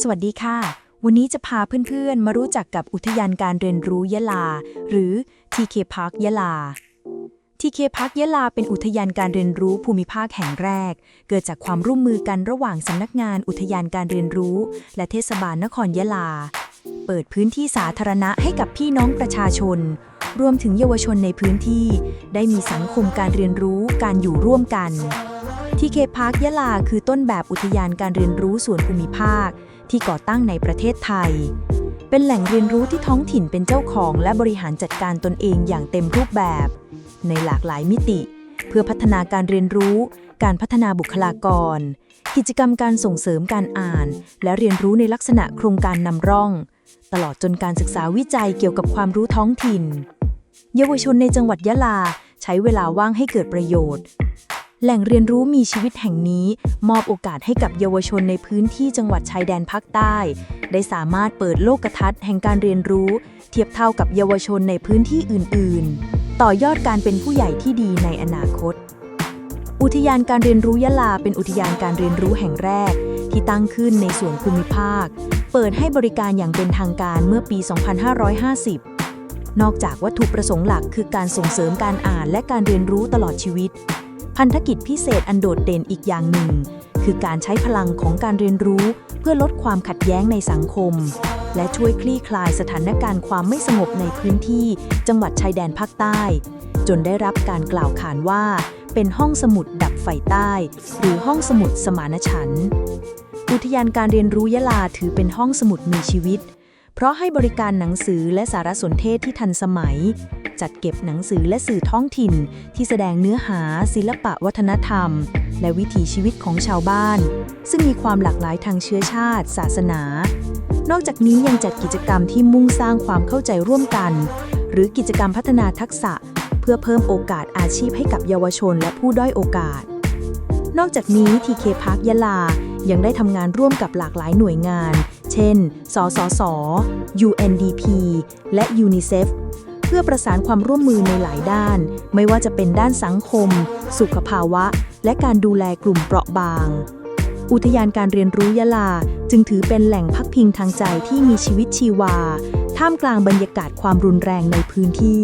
สวัสดีค่ะ วันนี้จะพาเพื่อนๆ มารู้จักกับอุทยานการเรียนรู้ยะลา หรือ TK Park ยะลา TK Park ยะลาเป็นอุทยานการเรียนรู้ภูมิภาคแห่งแรก เกิดจากความร่วมมือกันระหว่างสำนักงานอุทยานการเรียนรู้ และเทศบาลนครยะลา เปิดพื้นที่สาธารณะให้กับพี่น้องประชาชน รวมถึงเยาวชนในพื้นที่ ได้มีสังคมการเรียนรู้การอยู่ร่วมกัน ทีเคพาร์คยะลาคือต้นแบบอุทยานการเรียนรู้ส่วนภูมิภาค ที่ก่อตั้งในประเทศไทย เป็นแหล่งเรียนรู้ที่ท้องถิ่นเป็นเจ้าของและบริหารจัดการตนเองอย่างเต็มรูปแบบ ในหลากหลายมิติ เพื่อพัฒนาการเรียนรู้ การพัฒนาบุคลากร กิจกรรมการส่งเสริมการอ่าน และเรียนรู้ในลักษณะโครงการนำร่อง ตลอดจนการศึกษาวิจัยเกี่ยวกับความรู้ท้องถิ่น เยาวชนในจังหวัดยะลาใช้เวลาว่างให้เกิดประโยชน์ แหล่งเรียนรู้มีชีวิตแห่งนี้ มอบโอกาสให้กับเยาวชนในพื้นที่จังหวัดชายแดนภาคใต้ ได้สามารถเปิดโลกทัศน์แห่งการเรียนรู้ เทียบเท่ากับเยาวชนในพื้นที่อื่น ๆ ต่อยอดการเป็นผู้ใหญ่ที่ดีในอนาคต อุทยานการเรียนรู้ยะลาเป็นอุทยานการเรียนรู้แห่งแรก ที่ตั้งขึ้นในส่วนภูมิภาค เปิดให้บริการอย่างเป็นทางการเมื่อปี 2550นอกจากวัตถุประสงค์หลักคือการส่งเสริมการอ่านและการเรียนรู้ตลอดชีวิต พันธกิจพิเศษอันโดดเด่นอีกอย่างหนึ่ง คือการใช้พลังของการเรียนรู้เพื่อลดความขัดแย้งในสังคม และช่วยคลี่คลายสถานการณ์ความไม่สงบในพื้นที่ จังหวัดชายแดนภาคใต้ จนได้รับการกล่าวขานว่า เป็นห้องสมุดดับไฟใต้ หรือห้องสมุดสมานฉันท์อุทยานการเรียนรู้ยะลาถือเป็นห้องสมุดมีชีวิต เพราะให้บริการหนังสือและสารสนเทศที่ทันสมัย จัดเก็บหนังสือและสื่อท้องถิ่น ที่แสดงเนื้อหา ศิลปะวัฒนธรรม และวิถีชีวิตของชาวบ้าน ซึ่งมีความหลากหลายทางเชื้อชาติ ศาสนา นอกจากนี้ยังจัดกิจกรรมที่มุ่งสร้างความเข้าใจร่วมกัน หรือกิจกรรมพัฒนาทักษะ เพื่อเพิ่มโอกาสอาชีพให้กับเยาวชนและผู้ด้อยโอกาส นอกจากนี้ TK Park ยะลายังได้ทำงานร่วมกับหลากหลายหน่วยงาน เช่น สสส UNDP และ UNICEF เพื่อประสานความร่วมมือในหลายด้าน ไม่ว่าจะเป็นด้านสังคม สุขภาวะ และการดูแลกลุ่มเปราะบาง อุทยานการเรียนรู้ยะลาจึงถือเป็นแหล่งพักพิงทางใจที่มีชีวิตชีวา ท่ามกลางบรรยากาศความรุนแรงในพื้นที่